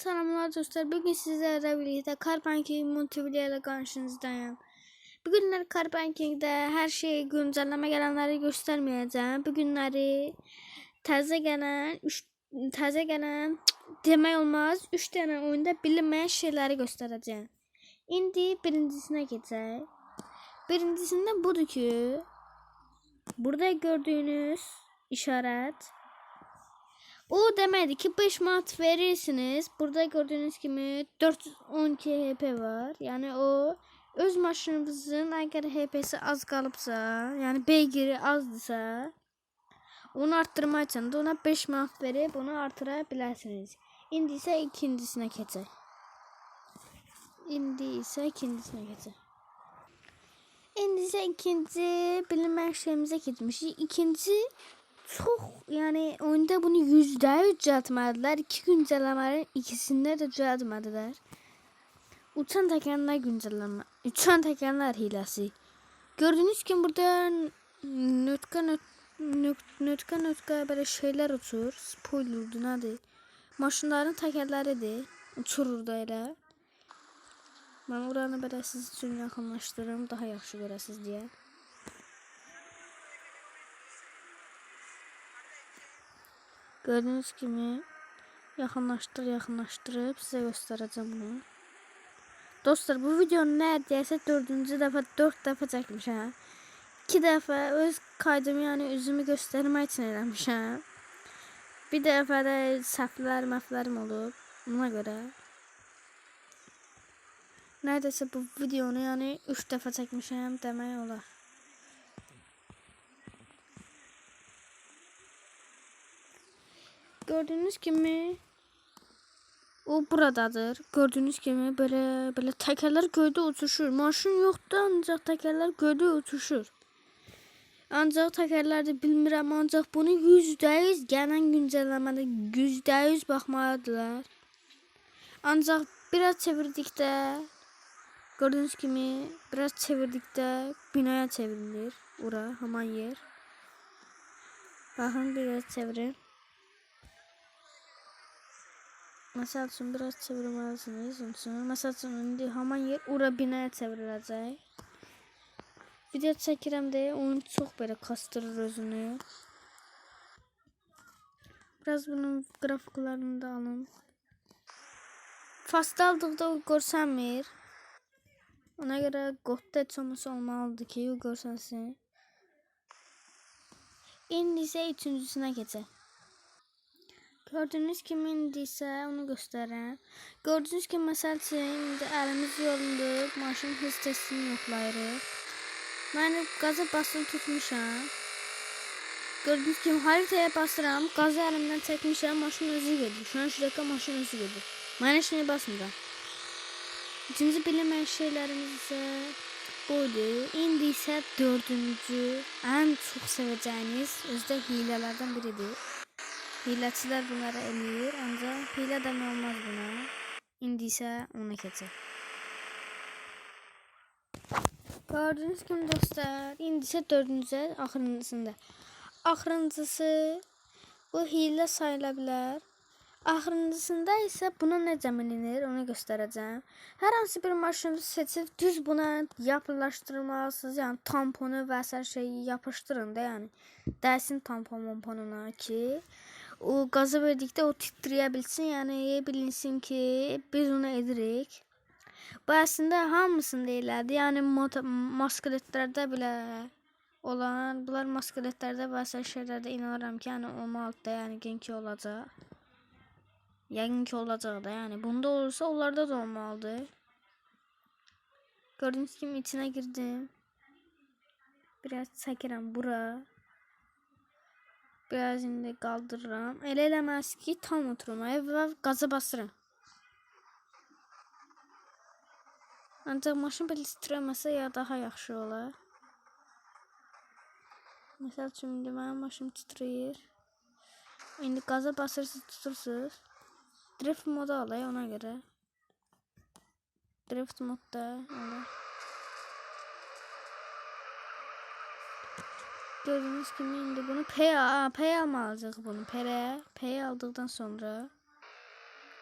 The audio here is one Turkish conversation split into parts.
Selamlar dostlar. Bugün sizlerle birlikte Carbanking Multiplayer ile karşınızdayım. Bugünler Carbanking'de her şeyi güncelleme gelenleri göstermeyeceğim. Bugünleri taze gelen, üç, taze gelen demək olmaz. 3 tane oyunda bilinmeyen şeyleri göstereceğim. İndi birincisine geçək. Birincisinde budur ki, burada gördüğünüz işaret o demedi ki 5 mat verirsiniz. Burada gördüğünüz gibi 412 HP var. Yani o öz maşınınızın eğer HP'si az kalıpsa, yani beygiri azdısa onu arttırmak için de ona 5 mat verip onu artırabilirsiniz. İndi ise ikincisine keçək. İndi ise ikincisine keçək. İndi ise ikinci bilinmeyen şeyimize gitmişik. İkinci çok yani oyunda bunu yüzde yüz düzeltmediler. İki güncellemenin ikisinde de düzeltmediler. Uçan tekerler güncelleme. Uçan tekerler hilesi. Gördüğünüz gibi burada nötka nöt, nöt- nötka nötka böyle şeyler uçur. Spoiler'dı nedir? Maşınların tekerleridir. Uçurur da elə. Ben oranı belə siz üçün yaxınlaşdırım, daha yaxşı görəsiz diye. Gördüğünüz gibi yakınlaştır yakınlaştırıp size göstereceğim bunu. Dostlar bu videonun neredeyse dördüncü defa dört defa çekmişim. İki defa öz kaydım yani üzümü göstermek için eləmişim. Bir defa da səhvlər məflərim olub. Buna göre. Neredeyse bu videonu yani üç defa çekmişim demək olar. Gördüğünüz gibi o buradadır. Gördüğünüz gibi böyle böyle tekerler göyde uçuşur. Maşın yoktu ancak tekerler göyde uçuşur. Ancak tekerlerde bilmirəm ancak bunu %100 gələn güncəlləmədə %100 baxmalıdırlar. Ancak biraz çevirdikdə gördüğünüz gibi biraz çevirdikdə binaya çevrilir. Ora, haman yer. Bakın biraz çevirin. Məsəl üçün biraz çevirməlisiniz. Üçün məsəl üçün indi haman yer ora binaya çevriləcək. Video çəkirəm deyə oyun çox belə kastırır özünü. Biraz bunun qrafiklərini də alın. Fast aldıqda o görsənmir. Ona görə qodda olmasa olmalıdır ki, o görsənsin. İndi isə üçüncüsünə keçək. Gördüğünüz indi ise onu gösteren. Gördüğünüz gibi mesela şimdi elimiz yoruldu. Maşın hız testini yoklayırıq. Ben de gaza basılı tutmuşam. Gördüğünüz gibi haritaya basıram. Gazı elimden çekmişim. Maşın özü gedir. Şu an şurada maşın özü gedir. Ben heç neye basmıram. İkinci bilinmeyen şeylerimiz ise buydu. İndi ise dördüncü en çok seveceğiniz özde hilelerden biridir. Hiləçilər bunları eləyir, ancaq hilə demək olmaz buna. İndi isə ona keçək. Gördüyünüz kimi dostlar, indi isə dördüncü, axırıncısında. Axırıncısı bu hilə sayıla bilər. Axırıncısında isə buna necə mininir, onu göstərəcəm. Hər hansı bir maşını seçib düz buna yapılaşdırmalısınız. Yəni tamponu və sair şeyi yapışdırın da, yəni. Dərsin tampon mamponuna ki, o gazı verdikdə o bilsin, yəni bilinsin ki, biz onu edirik. Bu əslində hamısında elədir. Yəni moskoletlərdə belə olan, bunlar moskoletlərdə və sair şeylərdə inanıram ki, yəni olmalıdır, yəni genki olacaq. Yəqin ki olacaq da, yəni bunda olursa onlarda da olmalıdır. Gördüğünüz gibi içine girdim. Biraz çəkirəm bura. Biraz indi qaldırıram. Elə eləməz ki, tam oturmaya və qaza basıram. Ancaq maşın belə titrəməsə ya daha yaxşı olar. Məsəl üçün indi maşınım titrəyir. İndi qaza basırsınız, tutursunuz. Drift modu alay ona göre. Drift modda alay. Gördüğünüz gibi indi bunu P, aa, P almalıyız bunu. P, P aldıktan sonra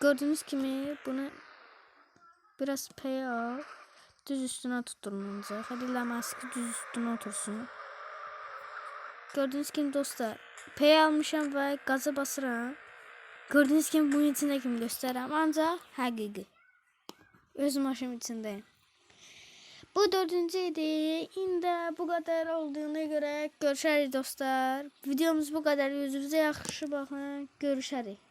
Gördüğünüz kimi bunu biraz P'ye al. Düz üstüne tutturulacak. Hadi la maske düz üstüne otursun. Gördüğünüz kimi dostlar. P'ye almışam ve gaza basıram. Gördüğünüz kimi bunun içinde kimi gösterəm. Ancak həqiqi. Öz maşım içindeyim. Bu dördüncü idi. İndi bu kadar olduğuna göre görüşərik dostlar. Videomuz bu kadar. Özünüzə yaxşı baxın. Görüşərik.